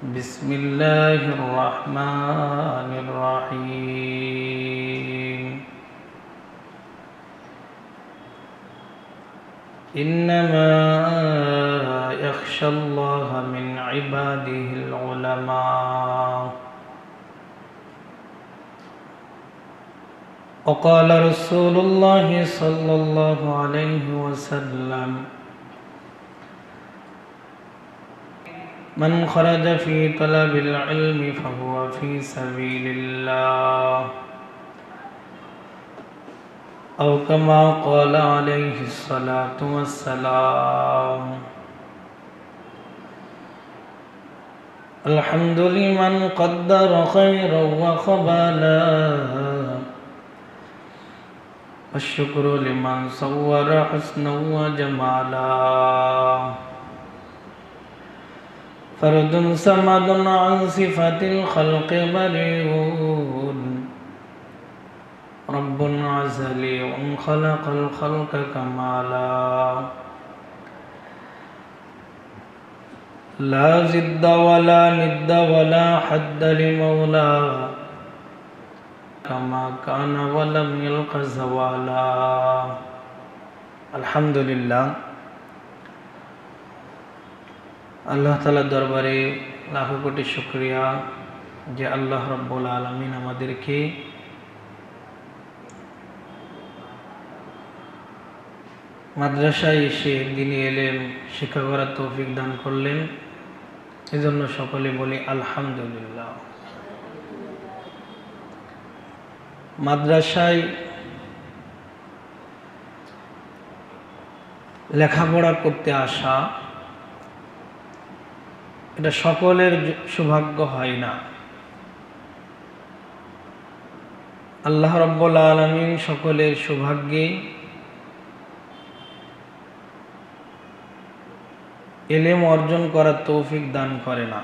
بسم الله الرحمن الرحيم. إنما يخشى الله من عباده العلماء. وقال رسول الله صلى الله عليه وسلم من خرج في طلب العلم فهو في سبيل الله. أو كما قال عليه الصلاة والسلام. الحمد لمن قدر خيرا وخبالا والشكر لمن صور حسنا وجمالا. فرد صمد عن صفة الخلق بريء. رب عزلي خلق الخلق كمالا. لا زد ولا ند ولا حد لمولى كما كان ولم يلق زوالا. الحمد لله. আল্লাহ তালার দরবারে লাখো কোটি শুক্রিয়া যে আল্লাহ রব্বুল আলমিন আমাদেরকে মাদ্রাসায় এসে দিনে এলেন, শিক্ষা করার তৌফিক দান করলেন। এজন্য সকলে বলি আলহামদুলিল্লাহ। মাদ্রাসায় লেখাপড়া করতে আসা এটা সকলের সৌভাগ্য হয় না। আল্লাহ রব্বুল আলমিন সকলের সৌভাগ্যে এলেম অর্জন করার তৌফিক দান করে না।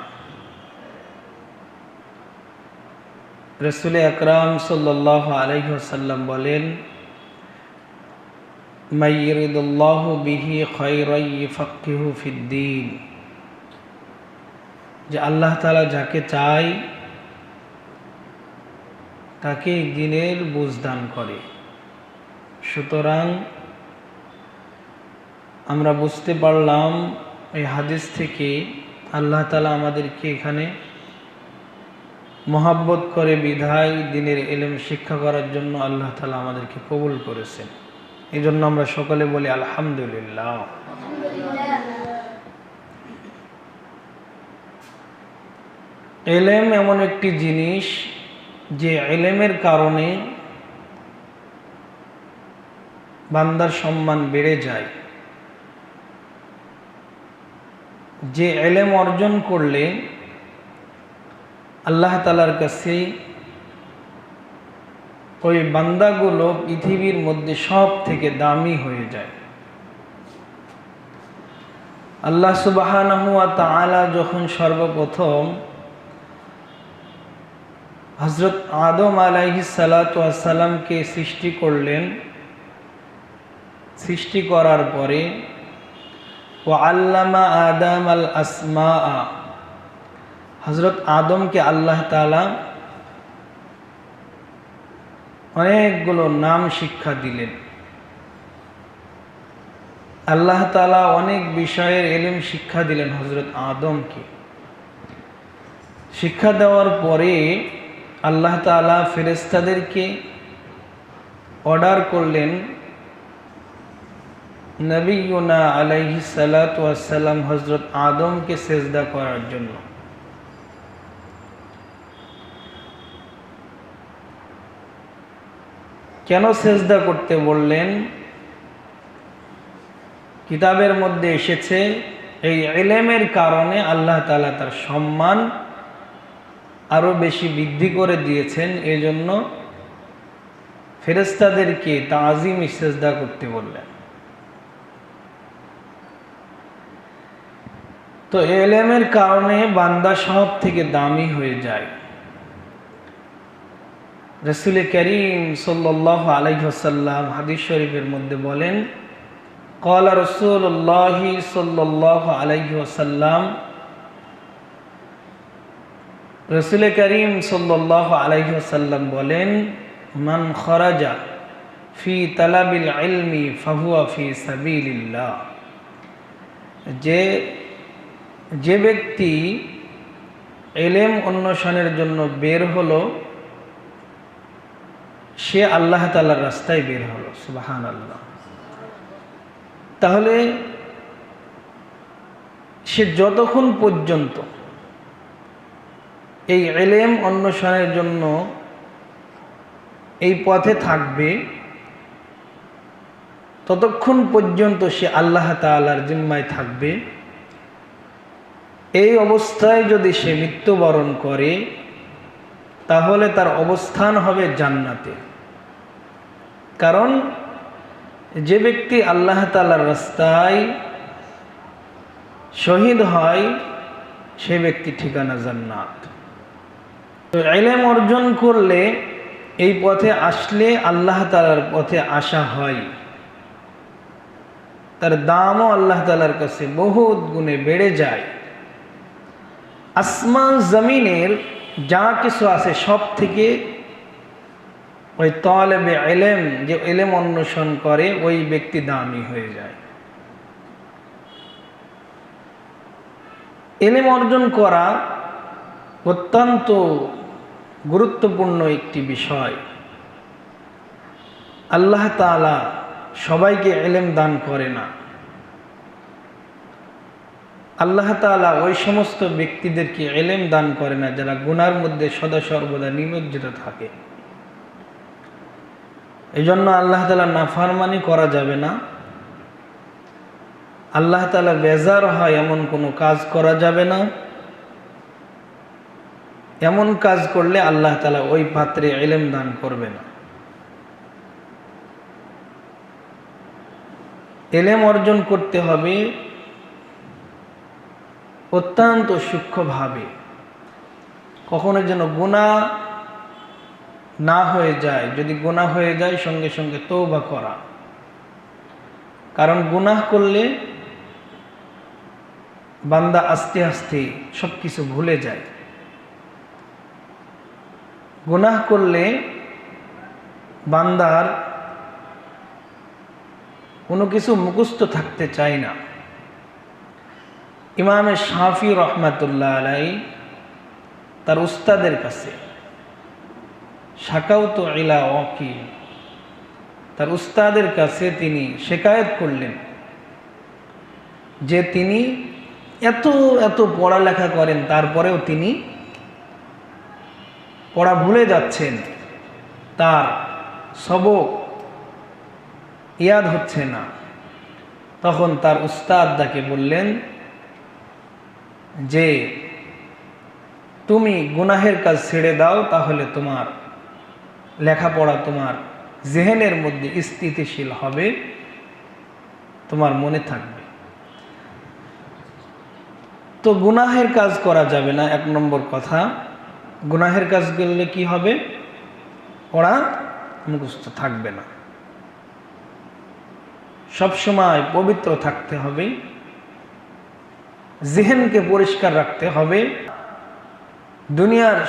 রসুল আকরাম সাল্লাহ আলহ্লাম বলেন মাইরিদুল্লাহ বিহি খৈরাই ফকিহু ফিদ্দিন যে আল্লাহ তালা যাকে চায়, তাকে দিনের বুঝ দান করে। সুতরাং আমরা বুঝতে পারলাম এই হাদিস থেকে আল্লাহ তালা আমাদেরকে এখানে মহাব্বত করে বিধায় দিনের এলেম শিক্ষা করার জন্য আল্লাহ তালা আমাদেরকে কবুল করেছেন। এই জন্য আমরা সকলে বলি আলহামদুলিল্লাহ। এলেম এমন একটি জিনিস যে এলেমের কারণে বান্দার সম্মান বেড়ে যায়। যে এলেম অর্জন করলে আল্লাহ তালার কাছে ওই বান্দাগুলো পৃথিবীর মধ্যে সব থেকে দামি হয়ে যায়। আল্লাহ সুবাহ যখন সর্বপ্রথম হজরত আদম আলাইহি সালাতামকে সৃষ্টি করলেন। সৃষ্টি করার পরে ও আল্লামা আদাম আল আসমা হজরত আদমকে আল্লাহ তালা অনেকগুলো নাম শিক্ষা দিলেন। আল্লাহ তালা অনেক বিষয়ের এলিম শিক্ষা দিলেন হজরত আদমকে। শিক্ষা দেওয়ার পরে আল্লাহ তালা ফেরেস্তাদেরকে অর্ডার করলেন, নবীনা আলাইহি সালাতাম হজরত আদমকে সেজদা করার জন্য। কেন সেজদা করতে বললেন? কিতাবের মধ্যে এসেছে, এই এলেমের কারণে আল্লাহ তালা তার সম্মান আরও বেশি বৃদ্ধি করে দিয়েছেন, এজন্য ফেরেস্তাদেরকে তাজিম ইসেজদা করতে বললেন। তো এলেমের কারণে বান্দা সব থেকে দামি হয়ে যায়। রসুল করিম সাল্লাহ আলাইসাল্লাম হাদিস শরীফের মধ্যে বলেন কলা রসুল্লাহ সাল্লাহ আলাইসাল্লাম রসুল করিম সাল্লাহ আলাইসাল্লাম বলেন, মান খরাজা ফি তালাবিল ইলমি ফাহুয়া ফি সাবিলিল্লাহ। যে যে ব্যক্তি এলেম অন্বেষণের জন্য বের হলো, সে আল্লাহ তালার রাস্তায় বের হলো সুবাহান আল্লাহ তাহলে সে যতক্ষণ পর্যন্ত এই এলেম অন্বেষণের জন্য এই পথে থাকবে, ততক্ষণ পর্যন্ত সে আল্লাহ তালার জিম্মায় থাকবে। এই অবস্থায় যদি সে মৃত্যুবরণ করে, তাহলে তার অবস্থান হবে জান্নাতে। কারণ যে ব্যক্তি আল্লাহ তালার রাস্তায় শহীদ হয়, সে ব্যক্তি ঠিকানা জান্নাত। তো এলেম অর্জন করলে এই পথে আসলে আল্লাহ তালার পথে আসা হয়। তার দামও আল্লাহ তালার কাছে বহুত গুণে বেড়ে যায়। আসমান জমিনের যা কিছু আছে সব থেকে ওই তলেবে এলেম, যে এলেম অন্বেষণ করে, ওই ব্যক্তি দামি হয়ে যায়। এলেম অর্জন করা অত্যন্ত গুরুত্বপূর্ণ একটি বিষয়। আল্লাহ তালা সবাইকে এলেম দান করে না। আল্লাহ তালা ওই সমস্ত ব্যক্তিদেরকে এলেম দান করে না যারা গুনার মধ্যে সদা সর্বদা নিমজ্জিত থাকে। এই জন্য আল্লাহ তালা নাফারমানি করা যাবে না। আল্লাহ তালা বেজার হয় এমন কোনো কাজ করা যাবে না। এমন কাজ করলে আল্লাহ তালা ওই পাত্রে এলেম দান করবে না এলেম অর্জন করতে হবে অত্যন্ত সূক্ষ্মভাবে। কখনো যেন গুণা না হয়ে যায়, যদি গুণা হয়ে যায় সঙ্গে সঙ্গে তৌবা করা। কারণ গুনাহ করলে বান্দা আস্তে আস্তে সব কিছু ভুলে যায়। গুনাহ করলে বান্দার কোনো কিছু মুখস্থ থাকতে চায় না। ইমামে শাফি রহমাতুল্লাহ আলাই তার উস্তাদের কাছে, শাকাউত ইলা ওয়াকি, তার উস্তাদের কাছে তিনি শেকায়ত করলেন যে তিনি এত এত পড়ালেখা করেন, তারপরেও তিনি পড়া ভুলে যাচ্ছেন, তার সবক ইয়াদ হচ্ছে না। তখন তার উস্তাদ তাকে বললেন, যে তুমি গুনাহের কাজ ছেড়ে দাও, তাহলে তোমার লেখাপড়া তোমার জেহেনের মধ্যে স্থিতিশীল হবে, তোমার মনে থাকবে। তো গুনাহের কাজ করা যাবে না, এক নম্বর কথা। গুনাহের কাজ করলে কি হবে? পড়া মুখস্থ থাকবে না। সবসময় পবিত্র থাকতে হবে। জেহেনকে পরিষ্কার রাখতে হবে। দুনিয়ার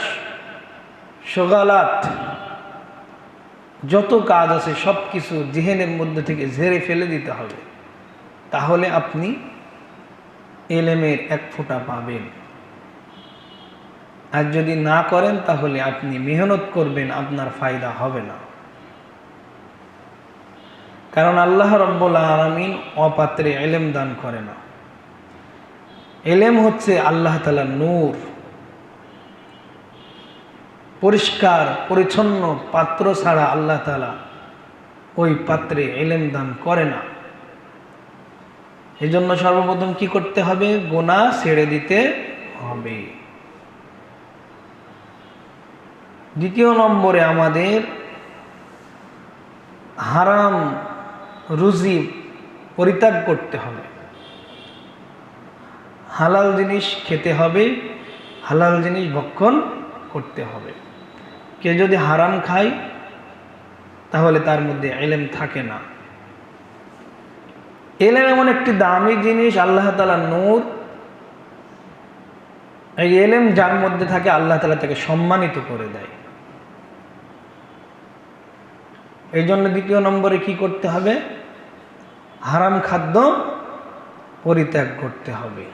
সগালাত যত কাজ আছে, সব কিছু জেহেনের মধ্যে থেকে ঝেড়ে ফেলে দিতে হবে। তাহলে আপনি এলেমের এক ফোঁটা পাবেন। আর যদি না করেন তাহলে আপনি মেহনত করবেন, আপনার ফায়দা হবে না। কারণ আল্লাহ রব্বুল আলমিন অপাত্রে এলেম দান করে না। এলেম হচ্ছে আল্লাহ তালা নূর, পরিষ্কার, পরিচ্ছন্ন পাত্র ছাড়া আল্লাহ তালা ওই পাত্রে এলেম দান করে না। এজন্য সর্বপ্রথম কি করতে হবে? গোনা ছেড়ে দিতে হবে। দ্বিতীয় নম্বরে আমাদের হারাম রুজি পরিত্যাগ করতে হবে। হালাল জিনিস খেতে হবে, হালাল জিনিস ভক্ষণ করতে হবে। কে যদি হারাম খায়, তাহলে তার মধ্যে এলেম থাকে না। এলেম এমন একটি দামি জিনিস, আল্লাহ তালা নূর। এই এলেম যার মধ্যে থাকে, আল্লাহ তালা তাকে সম্মানিত করে দেয়। এই জন্য দ্বিতীয় নম্বরে কি করতে হবে? হারাম খাদ্য পরিত্যাগ করতে হবে।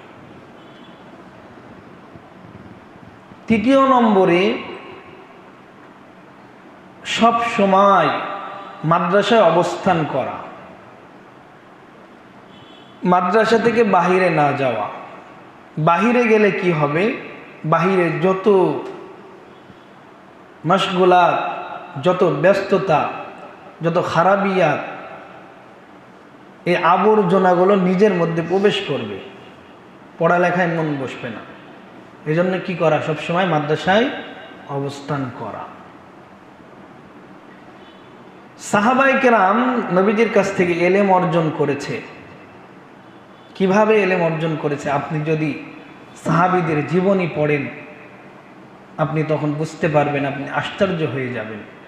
তৃতীয় নম্বরে সব সময় মাদ্রাসায় অবস্থান করা। মাদ্রাসা থেকে বাহিরে না যাওয়া। বাহিরে গেলে কি হবে? বাহিরে যত মশগুলাত, যত ব্যস্ততা যত খারাপিয়াত, এই আবর্জনাগুলো নিজের মধ্যে প্রবেশ করবে। পড়ালেখায় মন বসবে না। এই জন্য কী করা? সবসময় মাদ্রাসায় অবস্থান করা। সাহাবাই কেরাম নবীজির কাছ থেকে এলেম অর্জন করেছে। কীভাবে এলেম অর্জন করেছে? আপনি যদি সাহাবিদের জীবনী পড়েন, আপনি তখন বুঝতে পারবেন, আপনি আশ্চর্য হয়ে যাবেন।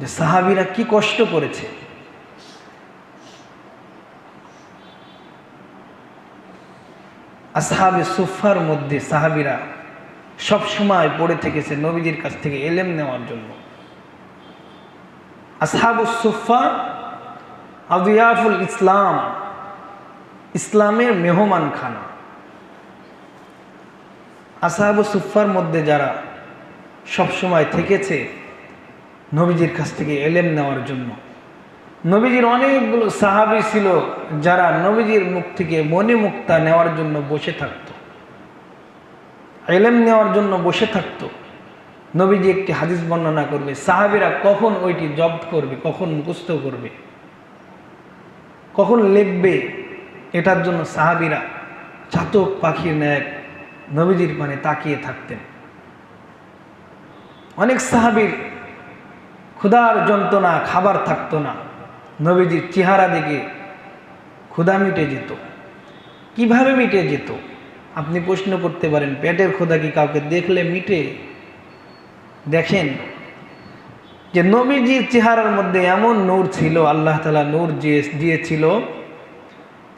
যে সাহাবিরা কি কষ্ট করেছে? আসহাবে সুফার মধ্যে সাহাবিরা সব সময় পড়ে থেকেছে নবীজির কাছ থেকে এলেম নেওয়ার জন্য। আসহাবু সুফা আবিয়াফুল ইসলাম, ইসলামের মেহমান খানা আসাহাবু সুফার মধ্যে যারা সব সময় থেকেছে নবীজির কাছ থেকে এলেম নেওয়ার জন্য। নবীজির অনেকগুলো সাহাবি ছিল যারা নবীজির মুখ থেকে মনে মুক্তা নেওয়ার জন্য বসে থাকত। এলেম নেওয়ার জন্য বসে থাকত। নবীজি একটি হাদিস বর্ণনা করবে, সাহাবিরা কখন ওইটি জব্দ করবে, কখন মুখস্থ করবে, কখন লিখবে, এটার জন্য সাহাবিরা চাতক পাখির ন্যায় নবীজির মানে তাকিয়ে থাকতেন। অনেক সাহাবির ক্ষুধার যন্ত্রণা, খাবার থাকতো না। নবীজির চেহারা দেখে ক্ষুধা মিটে যেত। কীভাবে মিটে যেত? আপনি প্রশ্ন করতে পারেন, পেটের ক্ষুধা কি কাউকে দেখলে মিটে? দেখেন যে নবীজির চেহারার মধ্যে এমন নূর ছিল, আল্লাহ তালা নূর দিয়ে দিয়েছিল,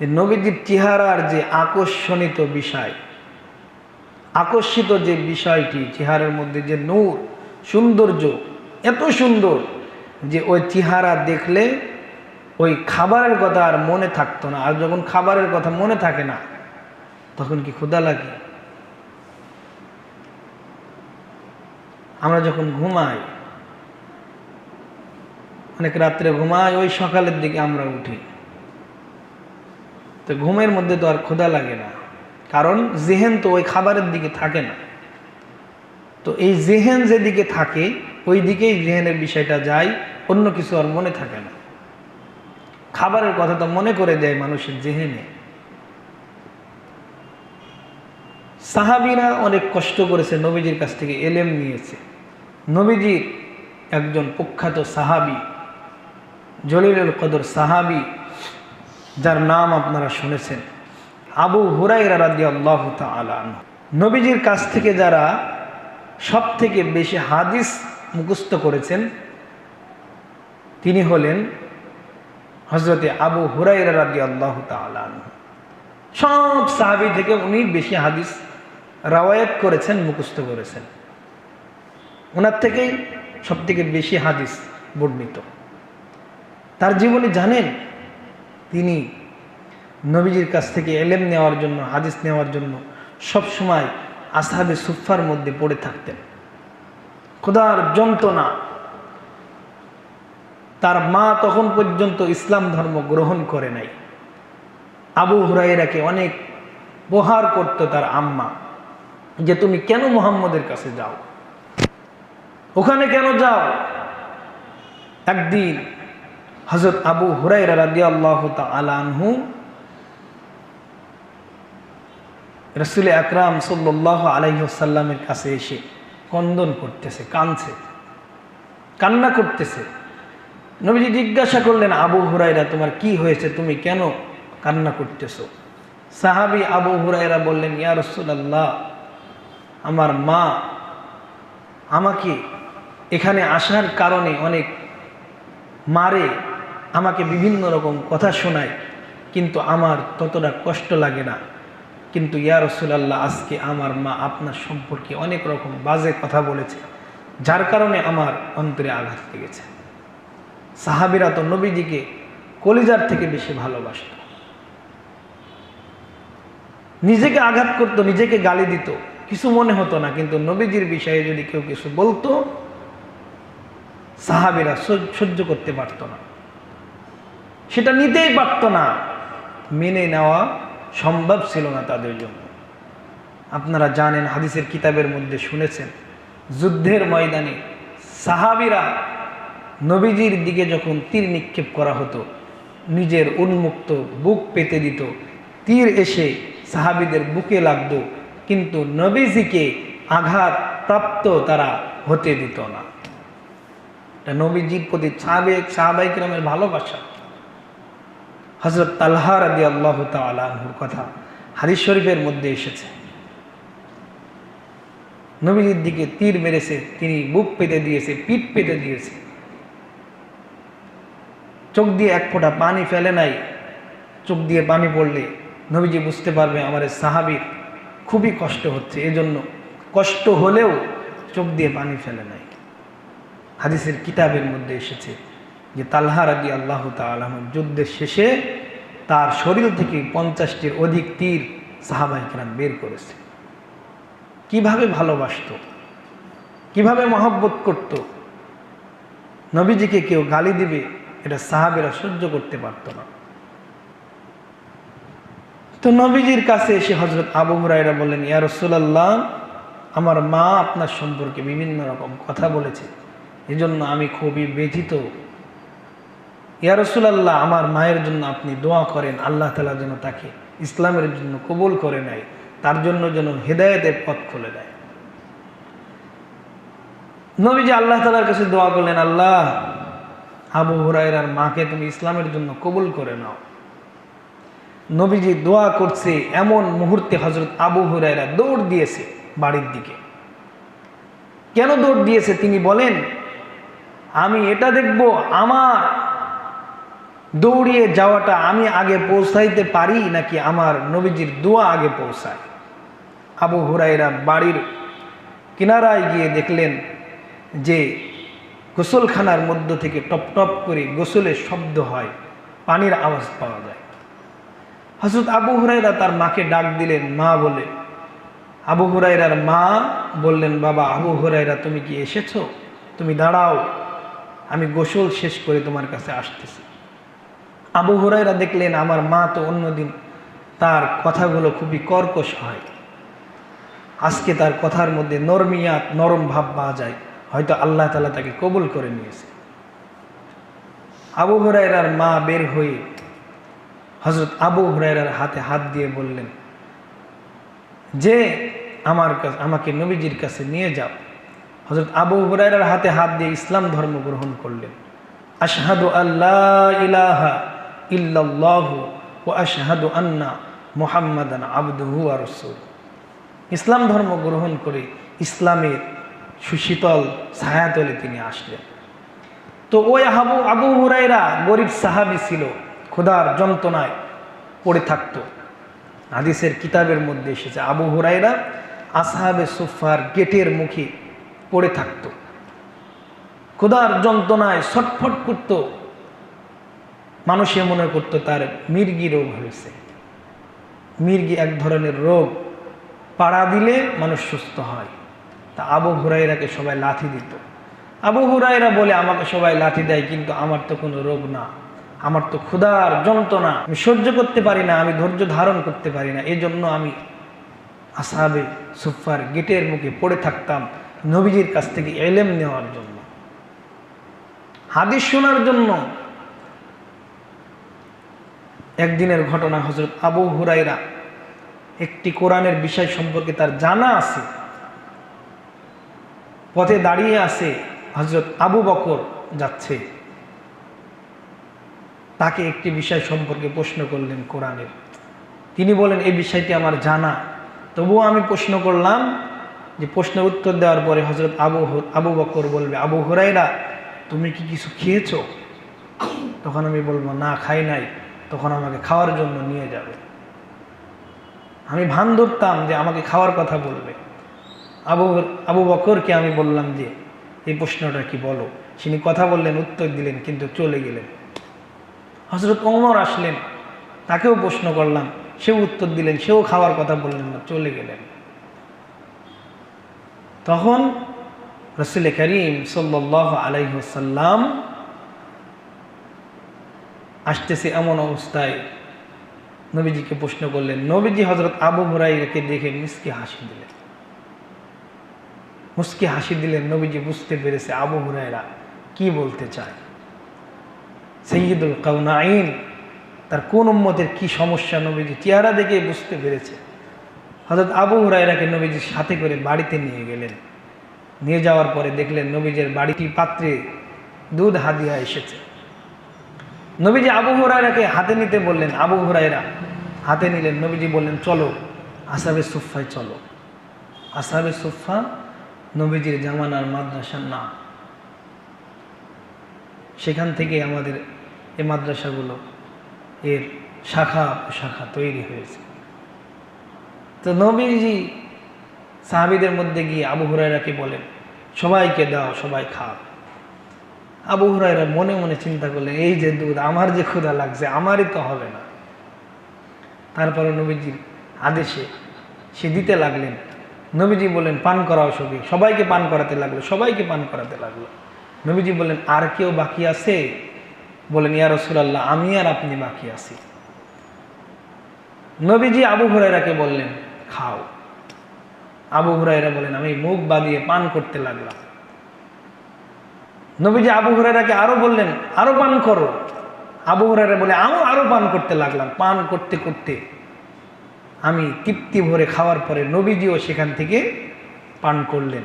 যে নবীজির চেহারার যে আকর্ষণিত বিষয়, আকর্ষিত যে বিষয়টি, চেহারার মধ্যে যে নূর, সৌন্দর্য এত সুন্দর যে ওই চেহারা দেখলে ওই খাবারের কথা আর মনে থাকতো না। আর যখন খাবারের কথা মনে থাকে না, তখন কি ক্ষুদা লাগে? আমরা যখন ঘুমাই, অনেক রাত্রে ঘুমাই, ওই সকালের দিকে আমরা উঠি। তো ঘুমের মধ্যে তো আর ক্ষুদা লাগে না, কারণ জেহেন তো ওই খাবারের দিকে থাকে না। তো এই জেহেন যেদিকে থাকে ওই দিকেই জেহেনের বিষয়টা যায়, অন্য কিছু আর মনে থাকে না। খাবারের কথা তো মনে করে দেয় মানুষের জেহেনে। সাহাবিরা অনেক কষ্ট করেছে, নবীজির কাছ থেকে এলেম নিয়েছে। নবীজির একজন প্রখ্যাত সাহাবি, জলিলুল কদর সাহাবি, যার নাম আপনারা শুনেছেন, আবু হুরাইরা রাদি আল্লাহ আলান নবীজির কাছ থেকে যারা সব থেকে বেশি হাদিস মুখস্থ করেছেন, তিনি হলেন হজরতে আবু হুরাইরা রাদি আল্লাহ তালান সব সাহাবি থেকে উনি বেশি হাদিস রাওয়ায়াত করেছেন, মুখস্থ করেছেন। ওনার থেকেই সব থেকে বেশি হাদিস বর্ণিত। তার জীবনে জানেন? তিনি নবীজির কাছ থেকে এলেম নেওয়ার জন্য, হাদিস নেওয়ার জন্য সব সময় আসাবে সুফার মধ্যে পড়ে থাকতেন। খোদার যন্ত্রণা। তার মা তখন পর্যন্ত ইসলাম ধর্ম গ্রহণ করে নাই। আবু হুরাইরাকে অনেক প্রহার করত তার আম্মা যে, তুমি কেন মোহাম্মদের কাছে যাও? ওখানে কেন যাও? একদিন হজরত আবু হুরাইরা রাজি আল্লাহ আলানহু রসুল আকরাম সাল্লাহ আলাইসাল্লামের কাছে এসে কন্দন করতেছে কানছে কান্না করতেছে। নবীজি জিজ্ঞাসা করলেন, আবু হুরাইরা তোমার কি হয়েছে? তুমি কেন কান্না করতেছো? সাহাবি আবু হুরাইরা বললেন, ইয়া রসুলাল্লাহ, আমার মা আমাকে এখানে আসার কারণে অনেক মারে, আমাকে বিভিন্ন রকম কথা শোনায়, কিন্তু আমার ততটা কষ্ট লাগে না। কিন্তু ইয়া রসুলাল্লাহ, আজকে আমার মা আপনার সম্পর্কে অনেক রকম বাজে কথা বলেছে, যার কারণে আমার অন্তরে আঘাত লেগেছে। সাহাবিরা তো নবীজিকে কলিজার থেকে বেশি ভালোবাসত। নিজেকে আঘাত করত, নিজেকে গালি দিত, কিছু মনে হতো না, কিন্তু নবীজির বিষয়ে যদি কেউ কিছু বলতো, সাহাবিরা সহ্য- করতে পারতো না। সেটা নিতেই পারতো না। মেনে নেওয়া সম্ভব ছিল না তাদের জন্য। আপনারা জানেন হাদিসের কিতাবের মধ্যে শুনেছেন, যুদ্ধের ময়দানে সাহাবিরা নবীজির দিকে যখন তীর নিক্ষেপ করা হতো, নিজের উন্মুক্ত বুক পেতে দিত, তীর এসে সাহাবিদের বুকে লাগতো, কিন্তু নবীজিকে আঘাত প্রাপ্ত তারা হতে দিত না। নবীজির প্রতি সাবেক সাহাবাইক রামের ভালোবাসা। হজরত তাল্হা রাদি আল্লাহ তালহুর কথা হাদিস শরীফের মধ্যে এসেছে। নবীজির দিকে তীর মেরেছে, তিনি বুক পেতে দিয়েছে, পিঠ পেতে দিয়েছে। চোখ দিয়ে এক ফোঁটা পানি ফেলে নাই, চোখ দিয়ে পানি পড়লে নবীজি বুঝতে পারবে আমার সাহাবির খুবই কষ্ট হচ্ছে, এজন্য কষ্ট হলেও চোখ দিয়ে পানি ফেলে নাই। হাদিসের কিতাবের মধ্যে এসেছে। যে তালহা রাজি আল্লাহ তালাম যুদ্ধের শেষে তার শরীর থেকে পঞ্চাশটির অধিক তীর সাহাবাহিকরাম বের করেছে। কীভাবে ভালোবাসতো? কীভাবে মহব্বত করত? নবীজিকে কেউ গালি দিবে, এটা সাহাবেরা সহ্য করতে পারত না। তো নবীজির কাছে এসে হজরত আবু হুরাইরা বললেন, ইয়া আমার মা আপনার সম্পর্কে বিভিন্ন রকম কথা বলেছে। এজন্য আমি খুবই ব্যথিত ইয়া রসুলাল্লাহ, আমার মায়ের জন্য আপনি দোয়া করেন, আল্লাহ তালা যেন তাকে ইসলামের জন্য কবুল করে নেয়, তার জন্য যেন হেদায়েতের পথ খুলে দেয়। নবীজি আল্লাহ তালার কাছে দোয়া করলেন, আল্লাহ, আবু হুরাইরার মাকে তুমি ইসলামের জন্য কবুল করে নাও। নবীজি দোয়া করছে, এমন মুহূর্তে হজরত আবু হুরাইরা দৌড় দিয়েছে বাড়ির দিকে। কেন দৌড় দিয়েছে তিনি বলেন, আমি এটা দেখব, আমার দৌড়িয়ে যাওয়াটা আমি আগে পৌঁছাইতে পারি নাকি আমার নবীজির দোয়া আগে পৌঁছায়? আবু হুরাইরা বাড়ির কিনারায় গিয়ে দেখলেন যে গোসলখানার মধ্য থেকে টপ টপ করে গোসলের শব্দ হয়, পানির আওয়াজ পাওয়া যায়। হজরত আবু হুরাইরা তার মাকে ডাক দিলেন, মা বলে। আবু হুরাইরার মা বললেন, বাবা, আবু হুরাইরা তুমি কি এসেছ? তুমি দাঁড়াও, আমি গোসল শেষ করে তোমার কাছে আসতেছি। আবু হুরাইরা দেখলেন, আমার মা তো অন্যদিন, তার কথাগুলো খুবই কর্কশ হয়। আজকে তার কথার মধ্যে নরমিয়াত নরম ভাব পাওয়া যায়। হয়তো আল্লাহ তালা তাকে কবুল করে নিয়েছে। আবু হুরাইরার মা বের হয়ে হজরত আবু হুরাইরার হাতে হাত দিয়ে বললেন, যে আমার কাছে, আমাকে নবীজির কাছে নিয়ে যাও। হজরত আবু হুরাইরার হাতে হাত দিয়ে ইসলাম ধর্ম গ্রহণ করলেন। আশহাদু আল্লাহ ইলাহা ইল্লাল্লাহু ও আশহাদু আন্না মুহাম্মাদান আবদুহু আর ইসলাম ধর্ম গ্রহণ করে ইসলামের সুশীতল ছায়াতলে তিনি আসলেন। তো ওই আবু আবু হুরাইরা গরিব সাহাবি ছিল, খোদার যন্ত্রণায় পড়ে থাকতো। হাদিসের কিতাবের মধ্যে এসেছে, আবু হুরাইরা আসহাবে সুফার গেটের মুখে পড়ে থাকতো। খোদার যন্ত্রণায় ছটফট করত মানুষে মনে করতো তার মির্গি রোগ হয়েছে। মির্গি এক ধরনের রোগ। পাড়া দিলে মানুষ সুস্থ হয়। তা আবু হুরাইরাকে সবাই লাথি দিত। আবু হুরাইরা বলে, আমাকে সবাই লাথি দেয়, কিন্তু আমার তো কোনো রোগ না। আমার তো ক্ষুধার যন্ত্রণা। আমি সহ্য করতে পারি না, আমি ধৈর্য ধারণ করতে পারি না। এজন্য আমি আসাবে সুফার গেটের মুখে পড়ে থাকতাম নবীজির কাছ থেকে এলেম নেওয়ার জন্য। হাদিস শোনার জন্য একদিনের ঘটনা হজরত আবু হুরাইরা একটি কোরআনের বিষয় সম্পর্কে তার জানা আছে। পথে দাঁড়িয়ে আছে হজরত আবু বকর যাচ্ছে। তাকে একটি বিষয় সম্পর্কে প্রশ্ন করলেন কোরআনের। তিনি বলেন, এই বিষয়টি আমার জানা। তবুও আমি প্রশ্ন করলাম যে প্রশ্নের উত্তর দেওয়ার পরে হজরত আবু আবু বকর বলবে, আবু হুরাইরা তুমি কি কিছু খেয়েছো? তখন আমি বলব, না, খাই নাই। তখন আমাকে খাওয়ার জন্য নিয়ে যাবে। আমি ভান ধরতাম যে আমাকে খাওয়ার কথা বলবে। আবু আবু বকরকে আমি বললাম যে, এই প্রশ্নটা কি বলো? তিনি কথা বললেন, উত্তর দিলেন, কিন্তু চলে গেলেন। হজরত ওমর আসলেন, তাকেও প্রশ্ন করলাম। সেও উত্তর দিলেন, সেও খাওয়ার কথা বললেন না, চলে গেলেন। তখন রসুল করিম সাল্লাহ আলাইসাল্লাম আসতেছে এমন অবস্থায় নবীজিকে প্রশ্ন করলেন, নবীজি হজরত আবু হুরাইকে দেখে মিসকে হাসি দিলেন। মুসকি হাসি দিলেন, নবীজি বুঝতে পেরেছে আবু হুরাইরা কি বলতে চায়। সৈয়দুল কাউনাইন তার কোন উম্মতের কি সমস্যা নবীজি চেহারা দেখে বুঝতে পেরেছে। হজরত আবু হুরাইরাকে নবীজির সাথে করে বাড়িতে নিয়ে গেলেন। নিয়ে যাওয়ার পরে দেখলেন নবীজের বাড়িটি পাত্রে দুধ হাদিয়া এসেছে। নবীজি আবু হুরাইরাকে হাতে নিতে বললেন, আবু হুরাইরা হাতে নিলেন, নবীজি বললেন, চলো, আসাবে সুফায় চলো। আসাবে সুফা নবীজির জামানার মাদ্রাসার নাম সেখান থেকে আমাদের এই মাদ্রাসাগুলো এর শাখা শাখা তৈরি হয়েছে। তো নবীজি সাহাবিদের মধ্যে গিয়ে আবু হুরাইরাকে বলেন, সবাইকে দাও, সবাই খাও আবু হুরাইরা মনে মনে চিন্তা করলেন, এই যে দুধ, আমার যে ক্ষুধা লাগছে, আমারই তো হবে না। তারপরে নবীজির আদেশে সে দিতে লাগলেন। নবীজি বলেন পান করাও সবই সবাইকে পান করাতে লাগল, সবাইকে পান করাতে লাগল। নবীজি বললেন, আর কেউ বাকি আছে? বলেন ইয়া রসুলাল্লাহ, আমি আর আপনি বাকি আছি। নবীজি আবু হুরাইরাকে বললেন, খাও। আবু হুরাইরা বলেন আমি মুখ বাঁধিয়ে পান করতে লাগলাম। নবীজি আবু হুরাইরাকে আরও বললেন, আরও পান করো। আবু হুরাইরা বলে, আমি আরও পান করতে লাগলাম। পান করতে করতে আমি তৃপ্তি ভরে খাওয়ার পরে নবীজিও সেখান থেকে পান করলেন।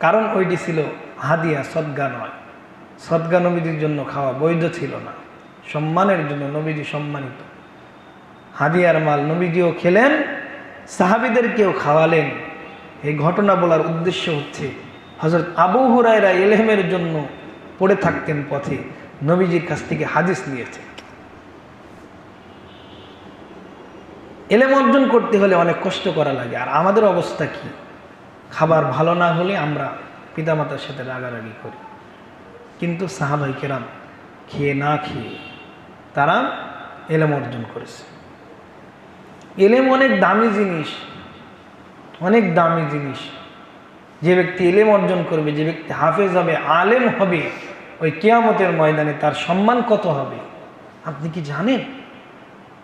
কারণ ওইটি ছিল হাদিয়া, সদ্গা নয়। সদ্গা নবীজির জন্য খাওয়া বৈধ ছিল না। সম্মানের জন্য নবীজি সম্মানিত। হাদিয়ার মাল নবীজিও খেলেন, সাহাবিদেরকেও খাওয়ালেন। এই ঘটনা বলার উদ্দেশ্য হচ্ছে হজরত আবু হুরায়রা এলেমের জন্য পড়ে থাকতেন পথে। নবীজির কাছ থেকে হাদিস নিয়েছে। এলেম অর্জন করতে হলে অনেক কষ্ট করা লাগে। আর আমাদের অবস্থা কি? খাবার ভালো না হলে আমরা পিতামাতার সাথে রাগারাগি করি। কিন্তু সাহাবাই কেরাম খেয়ে না খেয়ে তারা এলেম অর্জন করেছে। এলেম অনেক দামি জিনিস, অনেক দামি জিনিস। যে ব্যক্তি এলেম অর্জন করবে, যে ব্যক্তি হাফেজ হবে, আলেম হবে, ওই কেয়ামতের ময়দানে তার সম্মান কত হবে? আপনি কি জানেন?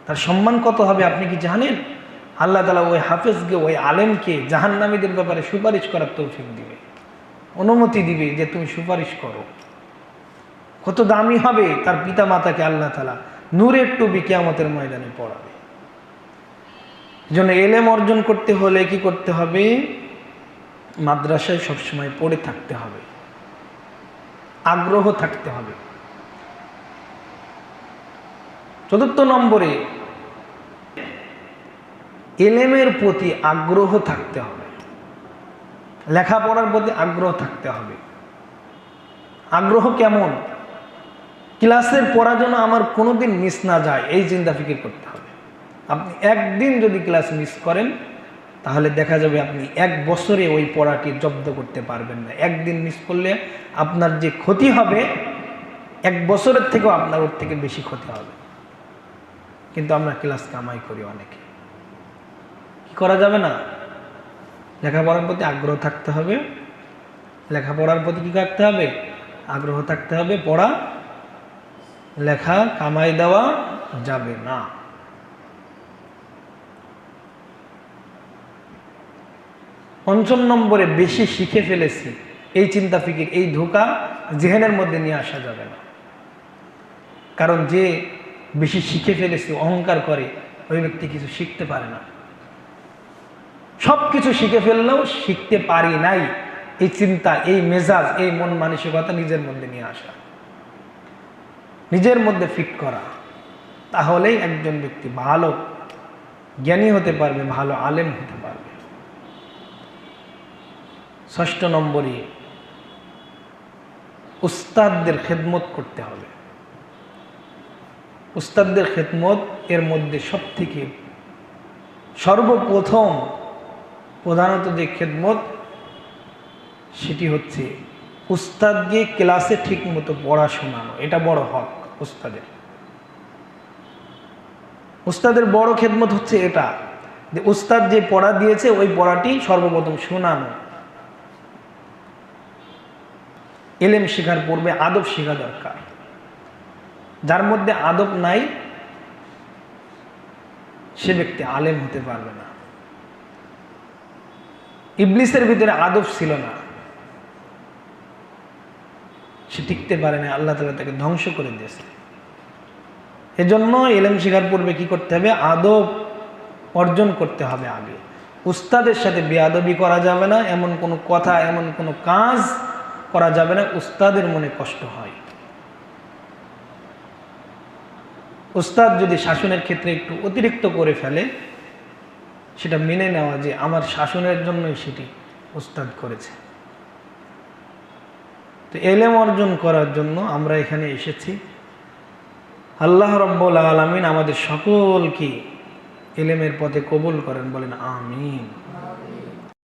তার সম্মান কত হবে আপনি কি জানেন? আল্লাহ তালা ওই হাফেজকে, ওই আলেমকে জাহান্নামীদের ব্যাপারে সুপারিশ করার তৌফিক দিবে। অনুমতি দিবে যে তুমি সুপারিশ করো। কত দামি হবে তার পিতা মাতাকে আল্লাহ তালা নূরের টুবি কেয়ামতের ময়দানে পড়াবে জন্য এলেম অর্জন করতে হলে কি করতে হবে? মাদ্রাসায় সবসময় পড়ে থাকতে হবে। আগ্রহ থাকতে হবে। চতুর্থ নম্বরে, এলেমের প্রতি আগ্রহ থাকতে হবে। লেখাপড়ার প্রতি আগ্রহ থাকতে হবে। আগ্রহ কেমন? ক্লাসের পড়া যেন আমার কোনোদিন মিস না যায়, এই চিন্তা ফিকির করতে হবে। আপনি একদিন যদি ক্লাস মিস করেন তাহলে দেখা যাবে আপনি এক বছরে ওই পড়াটি জব্দ করতে পারবেন না। একদিন মিস করলে আপনার যে ক্ষতি হবে, এক বছরের থেকেও আপনার ওর থেকে বেশি ক্ষতি হবে। কিন্তু আমরা ক্লাস কামাই করি অনেকে। কি করা যাবে না? লেখাপড়ার প্রতি আগ্রহ থাকতে হবে। লেখাপড়ার প্রতি কী থাকতে হবে? আগ্রহ থাকতে হবে, পড়া, লেখা, কামাই দেওয়া যাবে না। পঞ্চম নম্বরে বেশি শিখে ফেলেছি এই চিন্তা ফিকির, এই ধোকা জেহেনের মধ্যে নিয়ে আসা যাবে না। কারণ যে বেশি শিখে ফেলেছে, অহংকার করে, ওই ব্যক্তি কিছু শিখতে পারে না। সব কিছু শিখে ফেললেও শিখতে পারি নাই। এই চিন্তা, এই মেজাজ, এই মন মানসিকতা নিজের মধ্যে নিয়ে আসা। নিজের মধ্যে ফিট করা। তাহলেই একজন ব্যক্তি ভালো জ্ঞানী হতে পারবে, ভালো আলেম হতে পারবে। ষষ্ঠ নম্বরই উস্তাদদের খেদমত করতে হবে। উস্তাদদের খেদমত এর মধ্যে সব থেকে সর্বপ্রথম প্রধানত যে খেদমত সেটি হচ্ছে উস্তাদকে ক্লাসে ঠিক মতো পড়া শোনানো এটা বড় হক উস্তাদের। উস্তাদের বড় খেদমত হচ্ছে এটা, যে উস্তাদ যে পড়া দিয়েছে, ওই পড়াটি সর্বপ্রথম শোনানো। এলেম শেখার পূর্বে আদব শেখা দরকার। যার মধ্যে আদব নাই, সে ব্যক্তি আলেম হতে পারবে না। ইবলিসের ভিতরে আদব ছিল না। সে টিকতে পারে না, আল্লাহ তালা তাকে ধ্বংস করে দিয়েছে। এজন্য এলেম শেখার পূর্বে কি করতে হবে? আদব অর্জন করতে হবে আগে। উস্তাদের সাথে বেয়াদবি করা যাবে না, এমন কোনো কথা, এমন কোনো কাজ করা যাবে না, উস্তাদের মনে কষ্ট হয়। উস্তাদ যদি শাসনের ক্ষেত্রে একটু অতিরিক্ত করে ফেলে, সেটা মেনে নেওয়া যে আমার শাসনের জন্যই সেটি উস্তাদ করেছে। তো এলেম অর্জন করার জন্য আমরা এখানে এসেছি। আল্লাহ রব্বুল আলমিন আমাদের সকলকে এলেমের পথে কবুল করেন, বলেন আমিন।